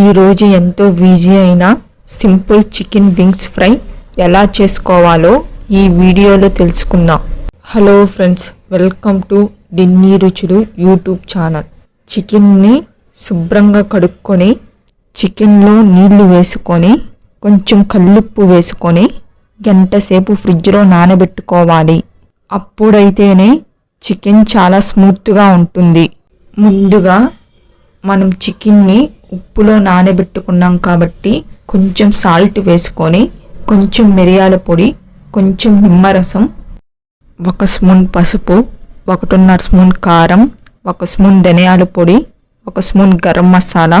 ఈరోజు ఎంతో ఈజీ అయిన సింపుల్ చికెన్ వింగ్స్ ఫ్రై ఎలా చేసుకోవాలో ఈ వీడియోలో తెలుసుకుందాం. హలో ఫ్రెండ్స్ వెల్కమ్ టు డిన్నీ రుచులు యూట్యూబ్ ఛానల్ చికెన్ని శుభ్రంగా కడుక్కొని చికెన్లో నీళ్ళు వేసుకొని కొంచెం కల్లుప్పు వేసుకొని గంట సేపు ఫ్రిడ్జ్లో నానబెట్టుకోవాలి. అప్పుడైతేనే చికెన్ చాలా స్మూత్గా ఉంటుంది. ముందుగా మనం చికెన్ని ఉప్పులో నానబెట్టుకున్నాం కాబట్టి కొంచెం సాల్ట్ వేసుకొని కొంచెం మిరియాల పొడి కొంచెం నిమ్మరసం ఒక స్పూన్ పసుపు ఒకటిన్నర స్పూన్ కారం ఒక స్పూన్ ధనియాల పొడి ఒక స్పూన్ గరం మసాలా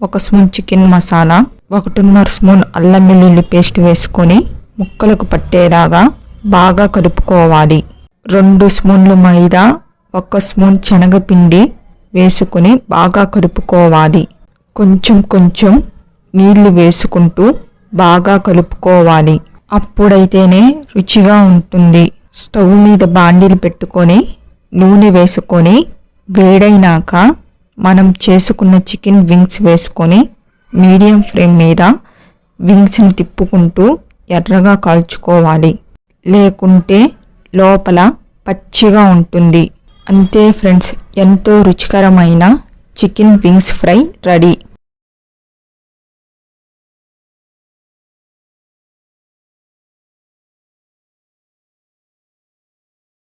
ఒక స్పూన్ చికెన్ మసాలా ఒకటిన్నర స్పూన్ అల్లం వెల్లుల్లి పేస్ట్ వేసుకొని ముక్కలకు పట్టేలాగా బాగా కలుపుకోవాలి. రెండు స్పూన్లు మైదా ఒక స్పూన్ శనగపిండి వేసుకుని బాగా కలుపుకోవాలి. కొంచెం కొంచెం నీళ్ళు వేసుకుంటూ బాగా కలుపుకోవాలి. అప్పుడైతేనే రుచిగా ఉంటుంది. స్టవ్ మీద బాండీలు పెట్టుకొని నూనె వేసుకొని వేడైనాక మనం చేసుకున్న చికెన్ వింగ్స్ వేసుకొని మీడియం ఫ్లేమ్ మీద వింగ్స్ని తిప్పుకుంటూ ఎర్రగా కాల్చుకోవాలి. లేకుంటే లోపల పచ్చిగా ఉంటుంది. అంతే ఫ్రెండ్స్ ఎంతో రుచికరమైన చికెన్ వింగ్స్ ఫ్రై రెడీ.